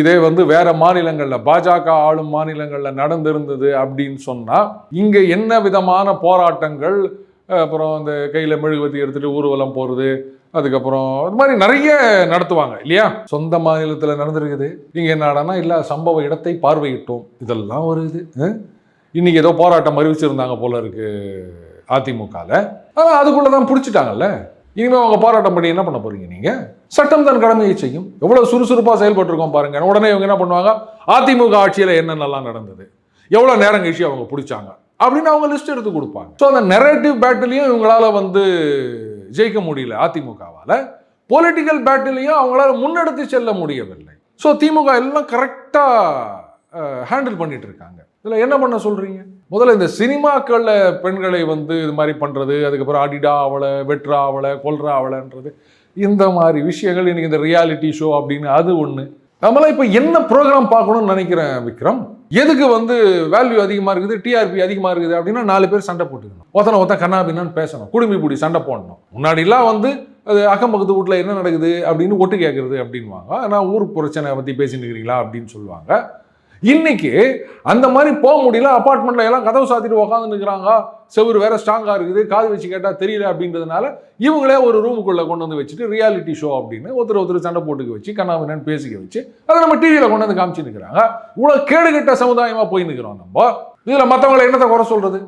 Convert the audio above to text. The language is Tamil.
இதே வந்து வேற மாநிலங்களில் பாஜக ஆளும் மாநிலங்களில் நடந்திருந்தது அப்படின்னு சொன்னால் இங்கே என்ன விதமான போராட்டங்கள் அப்புறம் அந்த கையில் மெழுகுவத்தி எடுத்துகிட்டு ஊர்வலம் போகிறது அதுக்கப்புறம் இது மாதிரி நிறைய நடத்துவாங்க இல்லையா? சொந்த மாநிலத்தில் நடந்திருக்குது. இங்கே என்னடானா இல்லை சம்பவ இடத்தை பார்வையிட்டோம். இதெல்லாம் ஒரு இது இன்றைக்கி ஏதோ போராட்டம் அறிவிச்சிருந்தாங்க போல இருக்குது அதிமுகவில் ஆனால் அதுக்குள்ளே தான் பிடிச்சிட்டாங்கல்ல? இனிமேல் அவங்க போராட்டம் பண்ணி என்ன பண்ண போறீங்க நீங்க? சட்டம் தன் கடமையை செய்யும். எவ்வளவு சுறுசுறுப்பாக செயல்பட்டுருக்கோம் பாருங்க. உடனே இவங்க என்ன பண்ணுவாங்க? அதிமுக ஆட்சியில் என்னென்னலாம் நடந்தது? எவ்வளோ நேரம் கழிச்சு அவங்க பிடிச்சாங்க? அப்படின்னு அவங்க லிஸ்ட் எடுத்து கொடுப்பாங்க. ஸோ அந்த நெரேட்டிவ் பேட்டிலையும் இவங்களால வந்து ஜெயிக்க முடியல அதிமுகவால். பொலிட்டிக்கல் பேட்டிலையும் அவங்களால முன்னெடுத்து செல்ல முடியவில்லை. ஸோ திமுக எல்லாம் கரெக்டாக ஹேண்டில் பண்ணிட்டு இருக்காங்க. இதில் என்ன பண்ண சொல்றீங்க? முதல்ல இந்த சினிமாக்களில் பெண்களை வந்து இது மாதிரி பண்ணுறது அதுக்கப்புறம் அடிடா அவளை வெட்டுறா அவளை கொல்றா அவளைன்றது இந்த மாதிரி விஷயங்கள் இன்றைக்கி இந்த ரியாலிட்டி ஷோ அப்படின்னு அது ஒன்று நம்மளாம் இப்போ என்ன ப்ரோக்ராம் பார்க்கணும்னு நினைக்கிறேன் விக்ரம்? எதுக்கு வந்து வேல்யூ அதிகமாக இருக்குது டிஆர்பி அதிகமாக இருக்குது அப்படின்னா நாலு பேர் சண்டை போட்டுக்கணும். ஒருத்தனை ஒருத்தன் கண்ணாபின்னான்னு பேசணும் குடுமி பிடி சண்டை போடணும். முன்னாடிலாம் வந்து அது அக்கம் பக்கத்து வீட்டில் என்ன நடக்குது அப்படின்னு ஒட்டு கேட்குறது அப்படின்வாங்க நான் ஊர் பிரச்சனை பற்றி பேசிட்டு இருக்கிறீங்களா அப்படின்னு சொல்லுவாங்க. இன்னைக்கு அந்த மாதிரி போக முடியல அப்பார்ட்மெண்ட்ல எல்லாம் கதவு சாத்திட்டு உட்காந்து நிற்கிறாங்க செவுரு வேற ஸ்ட்ராங்காக இருக்குது. காது வச்சு கேட்டால் தெரியல அப்படின்றதுனால இவங்களே ஒரு ரூமுக்குள்ளே கொண்டு வந்து வச்சுட்டு ரியாலிட்டி ஷோ அப்படின்னு ஒருத்தர் ஒருத்தர் சண்டை போட்டுக்க வச்சு கண்ணாமின்னு பேசிக்க வச்சு அதை நம்ம டிவியில் கொண்டு வந்து காமிச்சு நிற்கிறாங்க இவ்வளோ கேடுகட்ட சமுதாயமாக போய் நிற்கிறோம் நம்ம. இதில் மற்றவங்களை என்னத்தை குறை சொல்கிறது